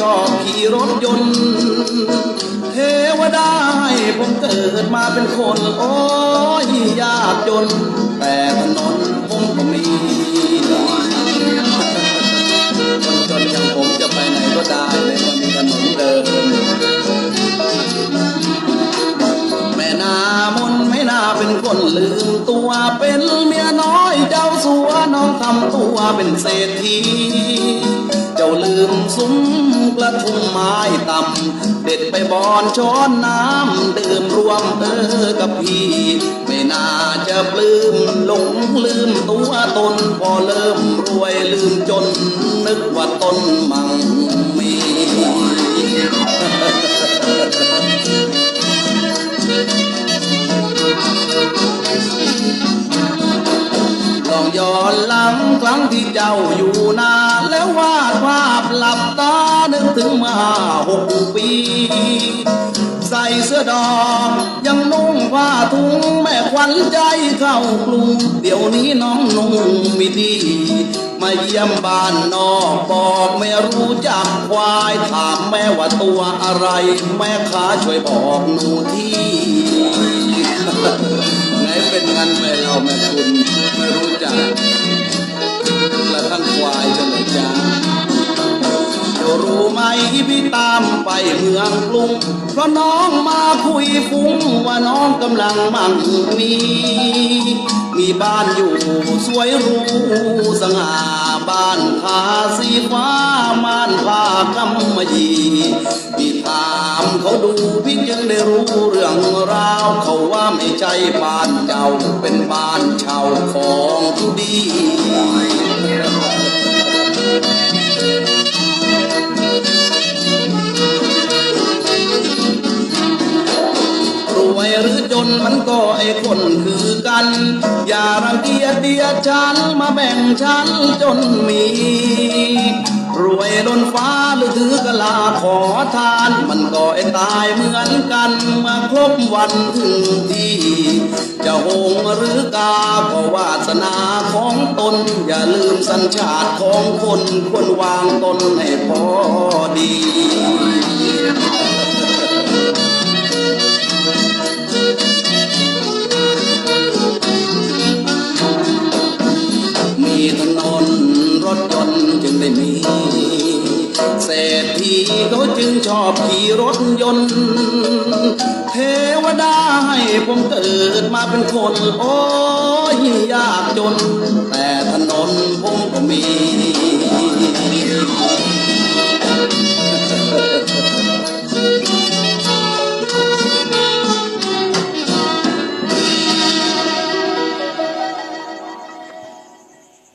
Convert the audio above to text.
ชอบขี่รถยนต์ เทวดาให้ผมเกิดมาเป็นคน โอ้ยยากจน แต่ถนนผมก็มีคนจนยังผมจะไปไหนก็ได้เลยมันมีถนนเดินแม่นามนไม่น่าเป็นคนลืมตัวเป็นเมียน้อยเจ้าสัวน้องทำตัวเป็นเศรษฐี จ้าลืมซุ้มกระทุ่มไม้ต่ำเด็ดไปบอนช้อนน้ำดื่มรวมเออกับพี่ ไม่น่าจะปลื้มหลงลืมตัวตนพอเริ่มรวยลืมจน นึกว่าตนมั่งมีลองย้อนหลังครั้งที่เจ้าอยู่นา ถึงมาหกปี ใส่เสื้อดอกยังนุ่งผ้าถุงแม่ขวัญใจเข้ากรุงเดี๋ยวนี้น้องนุ่งมีดีมาเยี่ยมบ้านนอกบอกไม่รู้จักควายถามแม่ว่าตัวอะไร แม่ค้าช่วยบอกหนูที่ไหนเป็นงันไปเราแม่คุณ ไหมพี่ตามไปเมืองกรุงเพราะน้องมาคุยฟุ้งว่าน้องกำลังมั่งมี มีบ้านอยู่สวยรูสง่าบ้านทาสีฟ้าม่านผ้ากำมะหยี่พี่ตามเขาดูพี่จึงได้รู้เรื่องราวเขาว่าไม่ใช่บ้านเจ้าเป็นบ้านเช่าของดี นมันก็ไอ้คนคือกัน อย่ารังเกียจเดียดฉันมาแบ่งฉันจนมี รวยล้นฟ้าหรือถือกะลาขอทาน มันก็ไอ้ตายเหมือนกันมื่อครบวันถึงที่ จะหงหรือกาก็วาสนาของตน อย่าลืมสัญชาติของคนควรวางตนให้พอดี เขาจึงชอบขี่รถยนต์ เทวดาให้ผมเกิดมาเป็นคน โอ้ยยากจน แต่ถนนผมก็มี